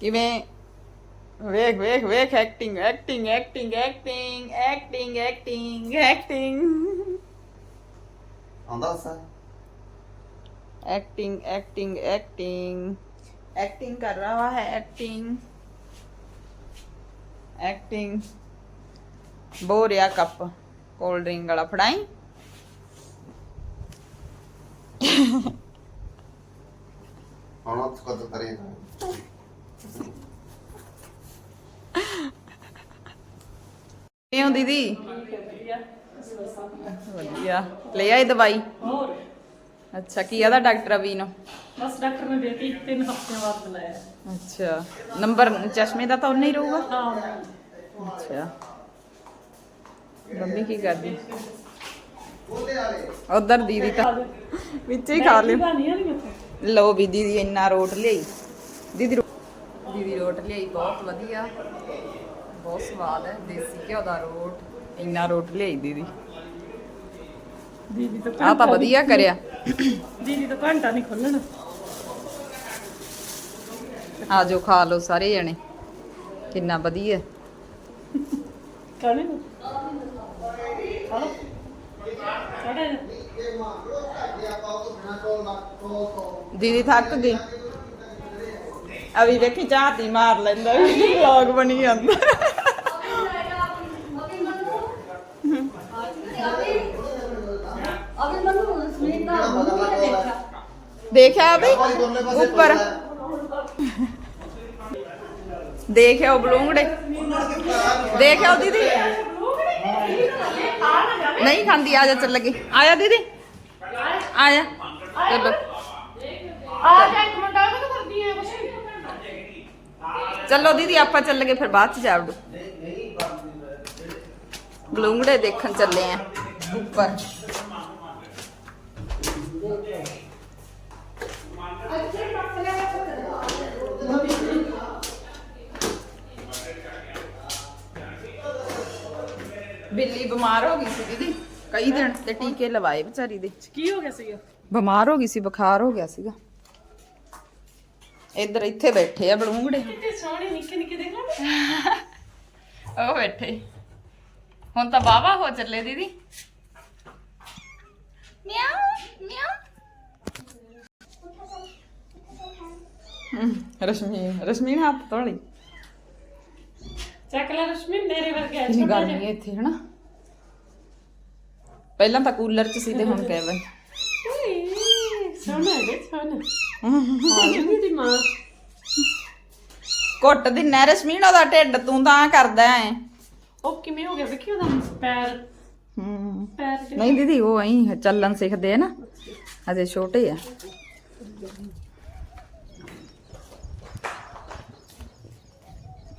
ਕਿਵੇਂ? ਵੇਖ ਵੇਖ ਵੇਖ acting acting acting acting acting acting acting ਆਂਦਾ ਸਾ ਐਕਟਿੰਗ ਐਕਟਿੰਗ ਐਕਟਿੰਗ ਐਕਟਿੰਗ ਕਰ ਰਹਾ ਹੈ ਐਕਟਿੰਗ ਐਕਟਿੰਗ ਬੋਰਿਆ ਕੱਪ ਕੋਲਡ ਡਰਿੰਕ ਵਾਲਾ ਫੜਾਈ। ਹੁਣ ਹੱਥ ਕਦੋਂ ਕਰੇ ਕਰੇਗਾ ਕਿਉਂ ਦੀਦੀ? ਵਧੀਆ। ਲੈ ਆਈ ਦਵਾਈ? ਹੋਰ? ਅੱਛਾ ਕੀ ਆਦਾ ਡਾਕਟਰ ਅਵੀ ਨੂੰ ਬਸ ਡਾਕਟਰ ਨੇ ਦੇਤੀ ਤਿੰਨ ਹਫ਼ਤਿਆਂ ਬਾਅਦ ਬੁਲਾਇਆ। ਅੱਛਾ। ਨੰਬਰ ਚਸ਼ਮੇ ਦਾ ਤਾਂ ਉਨਾ ਹੀ ਰਹੂਗਾ? ਹਾਂ ਅੱਛਾ। ਮੰਮੀ ਕੀ ਕਰਦੀ? ਉਧਰ ਦੀਦੀ ਤਾਂ ਵਿੱਚ ਹੀ ਖਾ ਲਿਓ ਲਓ ਵੀ ਦੀਦੀ ਇੰਨਾ ਰੋਟ ਲਿਆਈ। ਦੀਦੀ ਦੀਦੀ ਰੋਟ ਲਿਆਈ ਬਹੁਤ ਵਧੀਆ। ਬਹੁਤ ਸਵਾਦ ਹੈ ਦੇਸੀ ਘਿਓ ਦਾ ਰੋਟ। ਇੰਨਾ ਰੋਟ ਲਿਆਈ ਦੀਦੀ। ਦੀਦੀ ਤਾਂ ਆ ਤਾਂ ਵਧੀਆ ਕਰਿਆ। ਦੀਦੀ ਤਾਂ ਘੰਟਾ ਨਹੀਂ ਖੋਲਣਾ। ਆ ਜਾਓ ਖਾ ਲਓ ਸਾਰੇ ਜਣੇ। ਕਿੰਨਾ ਵਧੀਆ ਕਾਹਨੇ ਨੂੰ? ਹਲੋ ਸਾਡੇ ਦੀਦੀ ਥੱਕ ਗਈ। ਅਵੀ ਵੇਖੀ ਝਾਤੀ ਮਾਰ ਲੈਂਦਾ। ਵਲੌਗ ਬਣੀ ਜਾਂਦਾ ਅਗਰ ਮੈਨੂੰ ਸਮੇਤ ਦਾ ਮੂੰਹ ਕਿਹਨੇ ਦੇਖਿਆ ਦੇਖਿਆ ਅਵੀ ਭਾਈ ਦੋਨੇ ਪਾਸੇ ਉੱਪਰ ਦੇਖਿਓ ਬਲੂੰਗੜੇ ਦੇਖਿਓ ਦੀਦੀ ਨਹੀਂ ਖਾਂਦੀ ਆ ਜਾ ਚੱਲ ਗਈ ਆਇਆ ਦੀਦੀ ਆ ਜਾ ਚਲੋ ਆ ਜਾ ਇੱਕ ਮਿੰਟ ਆ ਕਦੋਂ ਕਰਦੀ ਹੈ ਕੁਛ ਚਲੋ ਬਿਮਾਰ ਹੋ ਗਈ ਸੀ ਦੀਦੀ। ਕਈ ਦਿਨ ਤੇ ਟੀਕੇ ਲਵਾਏ ਵਿਚਾਰੀ ਦੇ। ਕੀ ਹੋ ਗਿਆ ਸੀਗਾ? ਬਿਮਾਰ ਹੋ ਗਈ ਸੀ ਬੁਖਾਰ ਹੋ ਗਿਆ ਸੀਗਾ। ਇੱਧਰ ਇੱਥੇ ਬੈਠੇ ਆ ਬਲੂੰਗੜੇ। ਕਿਤੇ ਸੋਹਣੇ ਨਿੱਕੇ ਨਿੱਕੇ ਦੇਖ ਲੈ ਉਹ ਬੈਠੇ। ਹੁਣ ਤਾਂ ਬਾਵਾ ਹੋ ਚੱਲੇ ਦੀਦੀ। ਮਿਆਉ ਮਿਆਉ। ਰਸ਼ਮੀ ਰਸ਼ਮੀ ਨੇ ਹੱਥ ਧੋਲੀ ਚੱਕ ਲੈ ਰਸ਼ਮੀ ਮੇਰੇ ਵਰਗੇ ਆ ਜੀ ਗਰਮੀ ਹੈ ਇੱਥੇ ਹਨਾ? ਪਹਿਲਾਂ ਤਾਂ ਕੂਲਰ ਚ ਸੀ ਤੇ ਹੁਣ ਕੈਬਨ ਸੋਹਣਾ ਹੈ ਸੋਹਣਾ। ਹਾਂ ਜੀ ਦੀ ਮਾਂ ਘੁੱਟ ਦਿੰਨਾ ਰਸ਼ਮੀ ਨੂੰ ਉਹਦਾ ਢਿੱਡ ਤੂੰ ਤਾਂ ਕਰਦਾ ਐ। ਉਹ ਕਿਵੇਂ ਹੋ ਗਿਆ? ਵੇਖੀ ਉਹਦਾ ਪੈਰ। ਹੂੰ। ਪੈਰ ਨਹੀਂ ਦੀਦੀ ਉਹ ਐਂ ਚੱਲਣ ਸਿੱਖਦੇ ਆ ਨਾ। ਅਜੇ ਛੋਟੇ ਆ।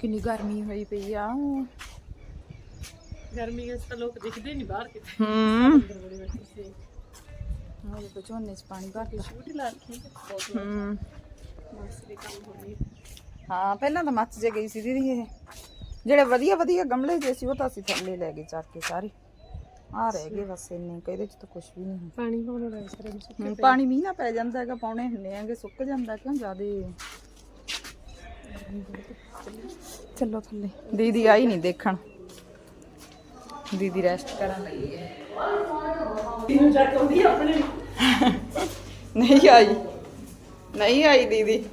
ਕਿੰਨੀ ਗਰਮੀ ਹੋਈ ਪਈ ਆ। ਗਰਮੀ ਵਿੱਚ ਤਾਂ ਲੋਕ ਦਿਖਦੇ ਨਹੀਂ ਬਾਹਰ ਕਿਤੇ। ਹੂੰ। ਝੋਨੇ ਚ ਪਾਣੀ ਭਰਤਾ ਛੋਟੀ ਲਾ ਰੱਖੀ ਬਹੁਤ ਹੂੰ। ਮਸਤ ਦੀ ਕੰਮ ਹੋ ਰਹੀ ਹਾਂ ਪਹਿਲਾਂ ਤਾਂ ਮੱਚ ਜੇ ਗਈ ਸੀ ਦੀਦੀ ਇਹ। ਜਿਹੜੇ ਵਧੀਆ ਵਧੀਆ ਗਮਲੇ ਜੇ ਸੀ ਉਹ ਤਾਂ ਅਸੀਂ ਥੱਲੇ ਲੈ ਗਏ ਚੱਕ ਕੇ ਸਾਰੇ। ਆ ਰਹਿ ਗਏ ਬਸ ਇੰਨੇ ਇਹਦੇ ਚ ਤਾਂ ਕੁਝ ਵੀ ਨਹੀਂ ਪਾਣੀ ਪਾਉਣਾ ਲੱਗ ਸਾਰੇ ਹੁਣ ਪਾਣੀ ਮੀਂਹ ਨਾ ਪੈ ਜਾਂਦਾ ਹੈਗਾ ਪਾਉਣੇ ਹੁੰਦੇ ਆਂਗੇ ਸੁੱਕ ਜਾਂਦਾ ਕਿਉਂ ਜਿਆਦੇ? ਚੱਲੋ ਥੱਲੇ। ਦੀਦੀ ਆਈ ਨਹੀਂ ਦੇਖਣ। ਦੀਦੀ ਰੈਸਟ ਕਰਨ ਲੱਗੀ ਹੈ। ਤੀਨੂੰ ਆਉਂਦੀ ਆਪਣੇ ਨਹੀਂ ਆਈ। ਨਹੀਂ ਆਈ ਦੀਦੀ।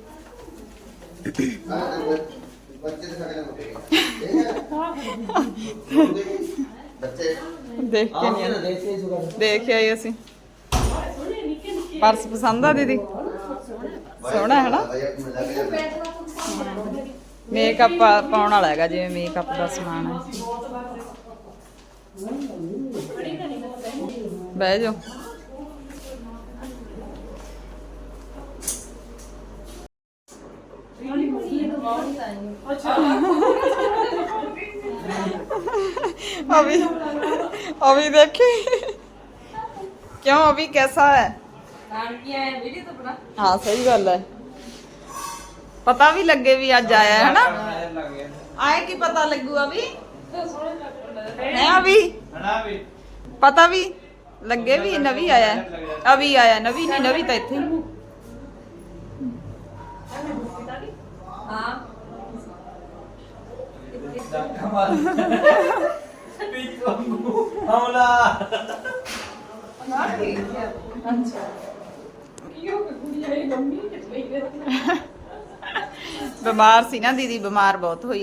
ਦੇਖ ਕੇ ਨਹੀਂ। ਦੇਖ ਅਸੀਂ। ਪਰਸ ਪਸੰਦ ਆ ਦੀਦੀ? ਸੋਹਣਾ ਹੈ ਨਾ? ਮੇਕਅਪ ਪਾਉਣ ਵਾਲਾ ਹੈਗਾ ਜਿਵੇਂ ਮੇਕਅਪ ਦਾ ਸਮਾਨ ਹੈ। बह जाओ अभी अभी देखी। क्यों अभी कैसा है? हाँ सही गल है। पता भी लगे भी अज आया है ना? हाँ, आए की पता लगू अभी? ਹੈ ਅਭੀ ਵੀ? ਪਤਾ ਵੀ? ਲੱਗੇ ਵੀ ਨਵੀਂ ਆਇਆ ਅਭੀ ਆਇਆ ਨਵੀਂ ਨਹੀਂ ਨਵੀਂ ਤਾਂ ਇੱਥੇ ਬਿਮਾਰ ਸੀ ਨਾ ਦੀਦੀ ਬਿਮਾਰ ਬਹੁਤ ਹੋਈ।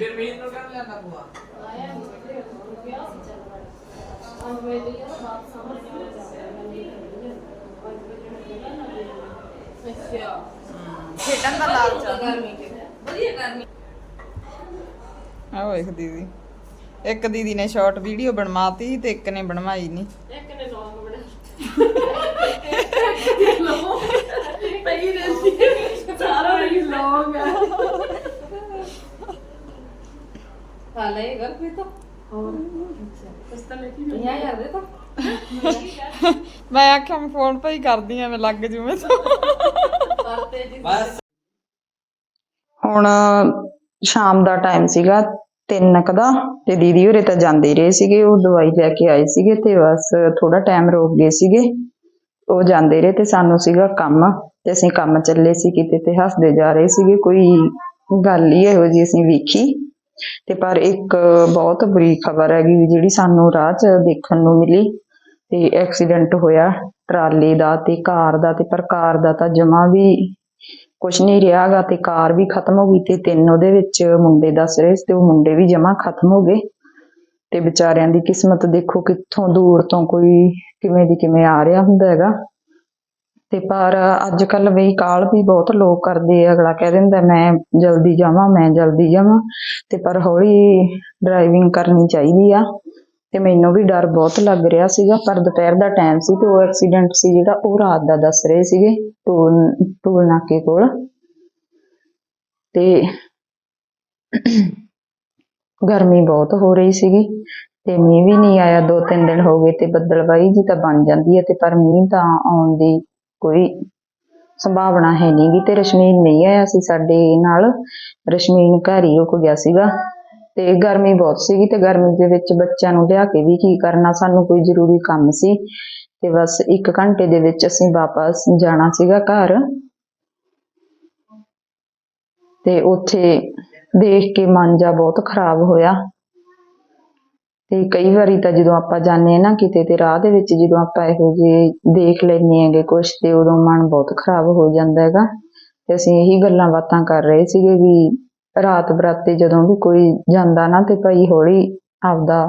ਅੱਛਾ ਖੇਡਣ ਦਾ ਲਾਲਚ ਆ। ਗਰਮੀ ਚ। ਵਧੀਆ ਗਰਮੀ ਆ ਵੇਖ ਦੀਦੀ। ਇੱਕ ਦੀਦੀ ਨੇ ਸ਼ਾਰਟ ਵੀਡੀਓ ਬਣਵਾਤੀ ਤੇ ਇੱਕ ਨੇ ਬਣਵਾਈ ਨਹੀਂ ਇੱਕ ਨੇ ਲੌਂਗ ਬਣਾ ਪਈ ਰਹਿੰਦੀ ਸਾਰਾ ਹੀ ਲੌਂਗ ਆ। ਹਾਲੇ ਘਰ पे तो ਮੈਂ ਆਖਿਆ ਮੈਂ ਫੋਨ ਪਈ ਕਰਦੀ ਆ ਮੈਂ ਲੱਗ ਜੂ ਮੈਂ ਹੁਣ ਸ਼ਾਮ ਦਾ ਟਾਈਮ ਸੀਗਾ ਤਿੰਨ ਕ ਦਾ ਤੇ ਦੀਦੀ ਹੋਰੇ ਤਾਂ ਜਾਂਦੇ ਰਹੇ ਸੀਗੇ ਉਹ ਦਵਾਈ ਲੈ ਕੇ ਆਏ ਸੀਗੇ ਤੇ ਬਸ ਥੋੜਾ ਟਾਈਮ ਰੋਕ ਗਏ ਸੀਗੇ। ਉਹ ਜਾਂਦੇ ਰਹੇ ਤੇ ਸਾਨੂੰ ਸੀਗਾ ਕੰਮ ਤੇ ਅਸੀਂ ਕੰਮ ਚੱਲੇ ਸੀ ਕਿਤੇ ਤੇ ਹੱਸਦੇ ਜਾ ਰਹੇ ਸੀਗੇ ਕੋਈ ਗੱਲ ਹੀ ਇਹੋ ਜੀ ਅਸੀਂ ਵੇਖੀ। ਤੇ ਪਰ ਇੱਕ ਬਹੁਤ ਬੁਰੀ ਖਬਰ ਹੈਗੀ ਜਿਹੜੀ ਸਾਨੂੰ ਰਾਹ 'ਚ ਦੇਖਣ ਨੂੰ ਮਿਲੀ ਤੇ ਐਕਸੀਡੈਂਟ ਹੋਇਆ, ਟਰਾਲੀ ਦਾ ਤੇ ਕਾਰ ਦਾ ਤੇ ਪਰ ਕਾਰ ਦਾ ਤਾਂ ਜਮਾ ਵੀ ਕੁਛ ਨਹੀਂ ਰਿਹਾਗਾ ਤੇ ਕਾਰ ਵੀ ਖਤਮ ਹੋ ਗਈ ਤੇ ਤਿੰਨ ਉਹਦੇ ਵਿੱਚ ਮੁੰਡੇ ਦੱਸ ਰਹੇ ਸੀ ਤੇ ਉਹ ਮੁੰਡੇ ਵੀ ਜਮਾ ਖਤਮ ਹੋ ਗਏ। ਤੇ ਵਿਚਾਰਿਆਂ ਦੀ ਕਿਸਮਤ ਦੇਖੋ ਕਿੱਥੋਂ ਦੂਰ ਤੋਂ ਕੋਈ ਕਿਵੇਂ ਦੀ ਕਿਵੇਂ ਆ ਰਿਹਾ ਹੁੰਦਾ ਹੈਗਾ। ਤੇ ਪਰ ਅੱਜ ਕੱਲ ਵੀ ਕਾਲ ਵੀ ਬਹੁਤ ਲੋਕ ਕਰਦੇ ਆ, ਅਗਲਾ ਕਹਿ ਦਿੰਦਾ, ਮੈਂ ਜਲਦੀ ਜਾਵਾਂ, ਮੈਂ ਜਲਦੀ ਜਾਵਾਂ। ਤੇ ਪਰ ਹੌਲੀ ਡਰਾਈਵਿੰਗ ਕਰਨੀ ਚਾਹੀਦੀ ਆ। ਤੇ ਮੈਨੂੰ ਵੀ ਡਰ ਬਹੁਤ ਲੱਗ ਰਿਹਾ ਸੀਗਾ, ਪਰ ਦੁਪਹਿਰ ਦਾ ਟਾਈਮ ਸੀ ਤੇ ਉਹ ਐਕਸੀਡੈਂਟ ਸੀ ਜਿਹੜਾ, ਉਹ ਰਾਤ ਦਾ ਦੱਸ ਰਹੇ ਸੀਗੇ ਟੂਲ ਟੋਲ ਨਾਕੇ ਕੋਲ। ਤੇ ਗਰਮੀ ਬਹੁਤ ਹੋ ਰਹੀ ਸੀਗੀ ਤੇ ਮੀਂਹ ਵੀ ਨਹੀਂ ਆਇਆ ਦੋ ਤਿੰਨ ਦਿਨ ਹੋ ਗਏ ਤੇ ਬੱਦਲਬਾਈ ਜੀ ਤਾਂ ਬਣ ਜਾਂਦੀ ਹੈ ਤੇ ਪਰ ਮੀਂਹ ਤਾਂ ਆਉਣ ਦੀ ਕੋਈ ਸੰਭਾਵਨਾ ਹੈ ਨਹੀਂਗੀ ਤੇ ਰਸ਼ਮੀਨ ਨਹੀਂ ਆਇਆ ਸੀ ਸਾਡੇ ਨਾਲ। ਰਸ਼ਮੀਨ ਘਰ ਹੀ ਰੁਕ ਗਿਆ ਸੀਗਾ ਤੇ ਗਰਮੀ ਬਹੁਤ ਸੀਗੀ ਤੇ ਗਰਮੀ ਦੇ ਵਿੱਚ ਬੱਚਿਆਂ ਨੂੰ ਲਿਆ ਕੇ ਵੀ ਕੀ ਕਰਨਾ, ਸਾਨੂੰ ਕੋਈ ਜ਼ਰੂਰੀ ਕੰਮ ਸੀ ਤੇ ਬਸ 1 ਘੰਟੇ ਦੇ ਵਿੱਚ ਅਸੀਂ ਵਾਪਸ ਜਾਣਾ ਸੀਗਾ ਘਰ। ਤੇ ਉੱਥੇ ਦੇਖ ਕੇ ਮਨ ਜਾ ਬਹੁਤ ਖਰਾਬ ਹੋਇਆ। ਤੇ ਕਈ ਵਾਰੀ ਤਾਂ ਜਦੋਂ ਆਪਾਂ ਜਾਂਦੇ ਆ ਨਾ ਕਿਤੇ ਤੇ ਰਾਹ ਦੇ ਵਿੱਚ ਜਦੋਂ ਆਪਾਂ ਇਹੋ ਜਿਹੇ ਦੇਖ ਲੈਂਦੇ ਹੈਗੇ ਕੁਛ ਤੇ ਉਦੋਂ ਮਨ ਬਹੁਤ ਖਰਾਬ ਹੋ ਜਾਂਦਾ ਹੈਗਾ। ਤੇ ਅਸੀਂ ਇਹੀ ਗੱਲਾਂ ਬਾਤਾਂ ਕਰ ਰਹੇ ਸੀਗੇ ਵੀ ਰਾਤ ਬਰਾਤੇ ਜਦੋਂ ਵੀ ਕੋਈ ਜਾਂਦਾ ਨਾ ਤੇ ਭਾਈ ਹੌਲੀ ਆਪਦਾ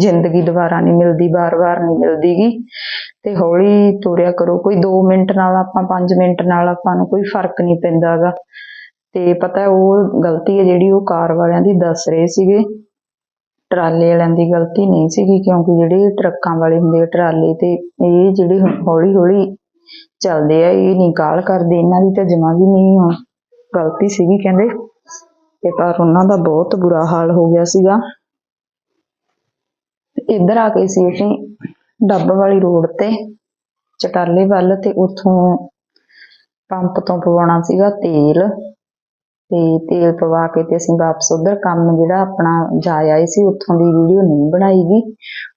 ਜ਼ਿੰਦਗੀ ਦੁਬਾਰਾ ਨਹੀਂ ਮਿਲਦੀ ਬਾਰ-ਬਾਰ ਨਹੀਂ ਮਿਲਦੀਗੀ। ਤੇ ਹੌਲੀ ਤੁਰਿਆ ਕਰੋ, ਕੋਈ 2 ਮਿੰਟ ਨਾਲ ਆਪਾਂ 5 ਮਿੰਟ ਨਾਲ ਆਪਾਂ ਨੂੰ ਕੋਈ ਫ਼ਰਕ ਨਹੀਂ ਪੈਂਦਾਗਾ ਤੇ ਪਤਾ ਉਹ ਗਲਤੀ ਹੈ ਜਿਹੜੀ ਉਹ ਕਾਰ ਵਾਲਿਆਂ ਦੀ ਦੱਸ ਰਹੇ ਸੀਗੇ। ਟਰਾਲੇ ਵਾਲਿਆਂ ਦੀ ਗਲਤੀ ਨਹੀਂ ਸੀਗੀ, ਕਿਉਂਕਿ ਜਿਹੜੇ ਟਰੱਕਾਂ ਵਾਲੇ ਹੁੰਦੇ ਆ ਟਰਾਲੇ ਤੇ ਇਹ ਜਿਹੜੇ ਹੌਲੀ ਹੌਲੀ ਚੱਲਦੇ ਆ, ਇਹ ਨਹੀਂ ਕਾਲ ਕਰਦੇ, ਇਹਨਾਂ ਦੀ ਤਾਂ ਜਮਾ ਵੀ ਨਹੀਂ ਗਲਤੀ ਸੀਗੀ, ਕਹਿੰਦੇ ਤੇ ਪਰ ਉਹਨਾਂ ਦਾ ਬਹੁਤ ਬੁਰਾ ਹਾਲ ਹੋ ਗਿਆ ਸੀਗਾ। ਇੱਧਰ ਆ ਕੇ ਸੀ ਅਸੀਂ ਡੱਬ ਵਾਲੀ ਰੋਡ ਤੇ, ਚਟਾਲੇ ਵੱਲ ਤੇ ਉੱਥੋਂ ਪੰਪ ਤੋਂ ਪਵਾਉਣਾ ਸੀਗਾ ਤੇਲ। ਤੇ ਤੇਲ ਪਵਾ ਕੇ ਤੇ ਅਸੀਂ ਵਾਪਸ ਉਧਰ ਕੰਮ ਜਿਹੜਾ ਆਪਣਾ ਜਾ ਆਏ ਸੀ, ਉੱਥੋਂ ਦੀ ਵੀਡੀਓ ਨਹੀਂ ਬਣਾਈ ਗਈ।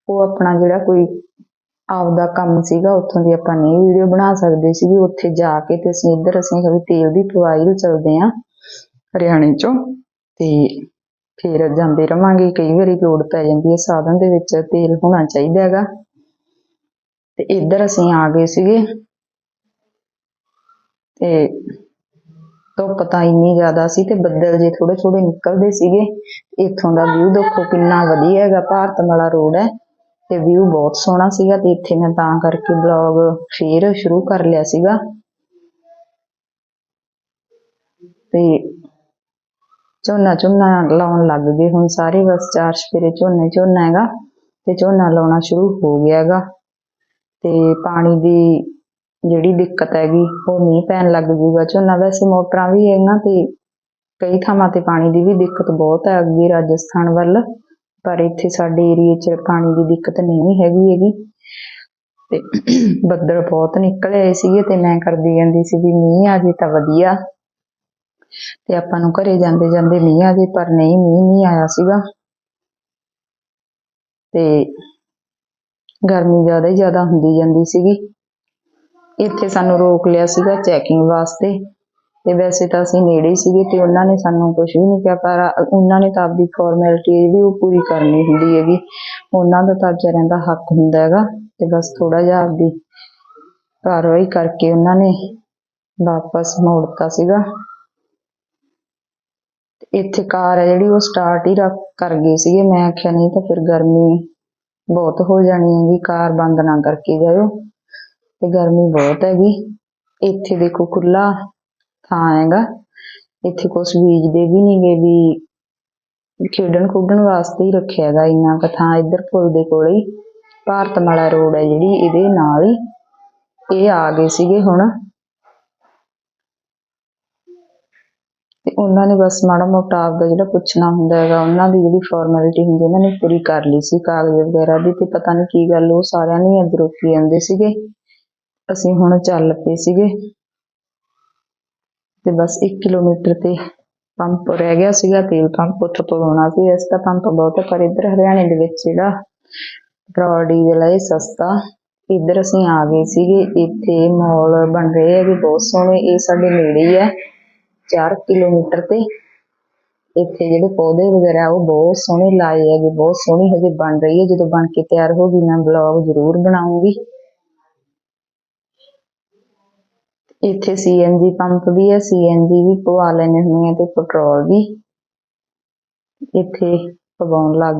ਉਹ ਆਪਣਾ ਜਿਹੜਾ ਕੋਈ ਆਪਦਾ ਕੰਮ ਸੀਗਾ, ਉੱਥੋਂ ਦੀ ਆਪਾਂ ਨਹੀਂ ਵੀਡੀਓ ਬਣਾ ਸਕਦੇ ਸੀਗੇ। ਉੱਥੇ ਜਾ ਕੇ ਤੇ ਅਸੀਂ ਇੱਧਰ, ਅਸੀਂ ਕਿਹਾ ਤੇਲ ਦੀ ਪਵਾਈ ਨੂੰ ਚੱਲਦੇ ਆਂ ਹਰਿਆਣੇ ਚੋਂ ਤੇ ਫਿਰ ਜਾਂਦੇ ਰਵਾਂਗੇ। ਕਈ ਵਾਰੀ ਲੋੜ ਪੈ ਜਾਂਦੀ ਹੈ ਸਾਧਨ ਦੇ ਵਿੱਚ, ਤੇਲ ਹੋਣਾ ਚਾਹੀਦਾ ਹੈਗਾ। ਤੇ ਇੱਧਰ ਅਸੀਂ ਆ ਗਏ ਸੀਗੇ। ਤੇ ਧੁੱਪ ਤਾਂ ਇੰਨੀ ਜ਼ਿਆਦਾ ਸੀ ਤੇ ਬੱਦਲ ਜੇ ਥੋੜੇ ਥੋੜੇ ਨਿਕਲਦੇ ਸੀਗੇ ਇੱਥੋਂ ਦਾ ਵਿਊ ਦੇਖੋ ਕਿੰਨਾ ਵਧੀਆ ਹੈਗਾ, ਭਾਰਤ ਵਾਲਾ ਰੋਡ ਹੈ ਤੇ ਵਿਊ ਬਹੁਤ ਸੋਹਣਾ ਸੀਗਾ ਤੇ ਇੱਥੇ ਮੈਂ ਤਾਂ ਕਰਕੇ ਬਲੌਗ ਫੇਰ ਸ਼ੁਰੂ ਕਰ ਲਿਆ ਸੀਗਾ। ਤੇ ਝੋਨਾ ਝੋਨਾ ਲਾਉਣ ਲੱਗ ਗਏ ਹੁਣ ਸਾਰੇ, ਬਸ ਚਾਰ ਸਪੇਰੇ ਝੋਨੇ ਝੋਨਾ ਹੈਗਾ ਤੇ ਝੋਨਾ ਲਾਉਣਾ ਸ਼ੁਰੂ ਹੋ ਗਿਆ ਹੈਗਾ ਤੇ ਪਾਣੀ ਦੀ ਜਿਹੜੀ ਦਿੱਕਤ ਹੈਗੀ, ਉਹ ਮੀਂਹ ਪੈਣ ਲੱਗ ਜੂਗਾ ਝੋਨਾ ਵੈਸੇ ਮੋਟਰਾਂ ਵੀ ਹੈਗੀਆਂ ਤੇ ਕਈ ਥਾਵਾਂ ਤੇ ਪਾਣੀ ਦੀ ਵੀ ਦਿੱਕਤ ਬਹੁਤ ਹੈ ਅੱਗੇ ਰਾਜਸਥਾਨ ਵੱਲ, ਪਰ ਇੱਥੇ ਸਾਡੇ ਏਰੀਏ 'ਚ ਪਾਣੀ ਦੀ ਦਿੱਕਤ ਨਹੀਂ ਹੈਗੀ ਹੈਗੀ। ਤੇ ਬੱਦਲ ਬਹੁਤ ਨਿਕਲ ਆਏ ਸੀਗੇ ਤੇ ਮੈਂ ਕਰਦੀ ਜਾਂਦੀ ਸੀ ਵੀ ਮੀਂਹ ਆ ਜੇ ਤਾਂ ਵਧੀਆ। ਤੇ ਆਪਾਂ ਨੂੰ ਘਰੇ ਜਾਂਦੇ ਜਾਂਦੇ ਮੀਂਹ ਆ ਜੇ, ਪਰ ਨਹੀਂ, ਮੀਂਹ ਨਹੀਂ ਆਇਆ ਸੀਗਾ। ਤੇ ਗਰਮੀ ਜ਼ਿਆਦਾ ਹੀ ਜ਼ਿਆਦਾ ਹੁੰਦੀ ਜਾਂਦੀ ਸੀਗੀ। ਇੱਥੇ ਸਾਨੂੰ ਰੋਕ ਲਿਆ ਸੀਗਾ ਚੈਕਿੰਗ ਵਾਸਤੇ। ਤੇ ਵੈਸੇ ਤਾਂ ਅਸੀਂ ਨੇੜੇ ਸੀਗੇ ਤੇ ਉਹਨਾਂ ਨੇ ਸਾਨੂੰ ਕੁਝ ਵੀ ਨਹੀਂ ਕਿਹਾ, ਪਰ ਉਹਨਾਂ ਨੇ ਤਾਂ ਆਪਦੀ ਫਾਰਮੈਲਿਟੀ ਵੀ ਉਹ ਪੂਰੀ ਕਰਨੀ ਹੁੰਦੀ ਹੈਗੀ। ਉਹਨਾਂ ਦਾ ਤਾਂ ਵਿਚਾਰਿਆਂ ਦਾ ਹੱਕ ਹੁੰਦਾ ਹੈਗਾ ਤੇ ਬਸ ਥੋੜਾ ਜਿਹਾ ਆਪਦੀ ਕਾਰਵਾਈ ਕਰਕੇ ਉਹਨਾਂ ਨੇ ਵਾਪਸ ਮੋੜਤਾ ਸੀਗਾ। ਇੱਥੇ ਕਾਰ ਹੈ ਜਿਹੜੀ, ਉਹ ਸਟਾਰਟ ਹੀ ਰੱਖ, ਕਰ ਗਏ ਸੀਗੇ। ਮੈਂ ਆਖਿਆ, ਨਹੀਂ ਤਾਂ ਫਿਰ ਗਰਮੀ ਬਹੁਤ ਹੋ ਜਾਣੀ ਹੈਗੀ, ਕਾਰ ਬੰਦ ਨਾ ਕਰਕੇ ਜਾਇਓ। ਤੇ ਗਰਮੀ ਬਹੁਤ ਹੈਗੀ। ਇੱਥੇ ਦੇਖੋ ਖੁੱਲਾ ਥਾਂ ਹੈਗਾ। ਇੱਥੇ ਕੁਛ ਬੀਜਦੇ ਵੀ ਨਹੀਂਗੇ ਵੀ ਖੇਡਣ ਖੁੱਡਣ ਵਾਸਤੇ ਹੀ ਰੱਖਿਆ ਹੈਗਾ ਇੰਨਾ ਕੁ ਥਾਂ ਇੱਧਰ ਪੁਲ ਦੇ ਕੋਲੇ ਹੀ। ਭਾਰਤਮਾਲਾ ਰੋਡ ਹੈ ਜਿਹੜੀ ਇਹਦੇ ਨਾਲ ਹੀ। ਇਹ ਆ ਗਏ ਸੀਗੇ ਹੁਣ। ਤੇ ਉਹਨਾਂ ਨੇ ਬਸ ਮਾੜਾ ਮੋਟਾ ਆਪਦਾ ਜਿਹੜਾ ਪੁੱਛਣਾ ਹੁੰਦਾ ਹੈਗਾ, ਉਹਨਾਂ ਦੀ ਜਿਹੜੀ ਫਾਰਮੈਲਿਟੀ ਹੁੰਦੀ ਉਹਨਾਂ ਨੇ ਪੂਰੀ ਕਰ ਲਈ ਸੀ। ਕਾਗਜ਼ ਵਗੈਰਾ ਦੀ ਤੇ ਪਤਾ ਨਹੀਂ ਕੀ ਗੱਲ, ਉਹ ਸਾਰਿਆਂ ਨੇ ਹੀ ਅੰਦਰ ਰੋਕੀ ਸੀਗੇ। ਅਸੀਂ ਹੁਣ ਚੱਲ ਪਏ ਸੀਗੇ। ਤੇ ਬਸ 1 ਕਿਲੋਮੀਟਰ ਤੇ ਪੰਪ ਰਹਿ ਗਿਆ ਸੀਗਾ, ਤੇਲ ਪੰਪ ਉੱਥੋਂ ਪਵਾਉਣਾ ਸੀ। ਇਸ ਦਾ ਪੰਪ ਬਹੁਤ ਪਰ ਇੱਧਰ ਹਰਿਆਣੇ ਦੇ ਵਿੱਚ ਜਿਹੜਾ ਪੈਟਰੋਲ, ਡੀਜ਼ਲ ਹੈ ਸਸਤਾ। ਇੱਧਰ ਅਸੀਂ ਆ ਗਏ ਸੀਗੇ, ਇੱਥੇ ਮਾਲ ਬਣ ਰਹੇ ਹੈਗੇ ਬਹੁਤ ਸੋਹਣੇ। ਇਹ ਸਾਡੇ ਨੇੜੇ ਹੀ ਹੈ 4 ਕਿਲੋਮੀਟਰ ਤੇ। ਇੱਥੇ ਜਿਹੜੇ ਪੌਦੇ ਵਗੈਰਾ, ਉਹ ਬਹੁਤ ਸੋਹਣੇ ਲਾਏ ਹੈਗੇ, ਬਹੁਤ ਸੋਹਣੀ ਹਜੇ ਬਣ ਰਹੀ ਹੈ। ਜਦੋਂ ਬਣ ਕੇ ਤਿਆਰ ਹੋ ਗਈ, ਮੈਂ ਬਲੌਗ ਜ਼ਰੂਰ ਬਣਾਉਂਗੀ। ਇੱਥੇ ਸੀਐਨਜੀ ਪੰਪ ਵੀ ਹੈ ਸੀਐਨਜੀ ਵੀ ਪਵਾ ਲੈਣੇ ਹੁੰਦੇ ਆ ਤੇ ਪੈਟਰੋਲ ਵੀ ਇੱਥੇ ਪਵਾਉਣ ਲੱਗ ਗਏ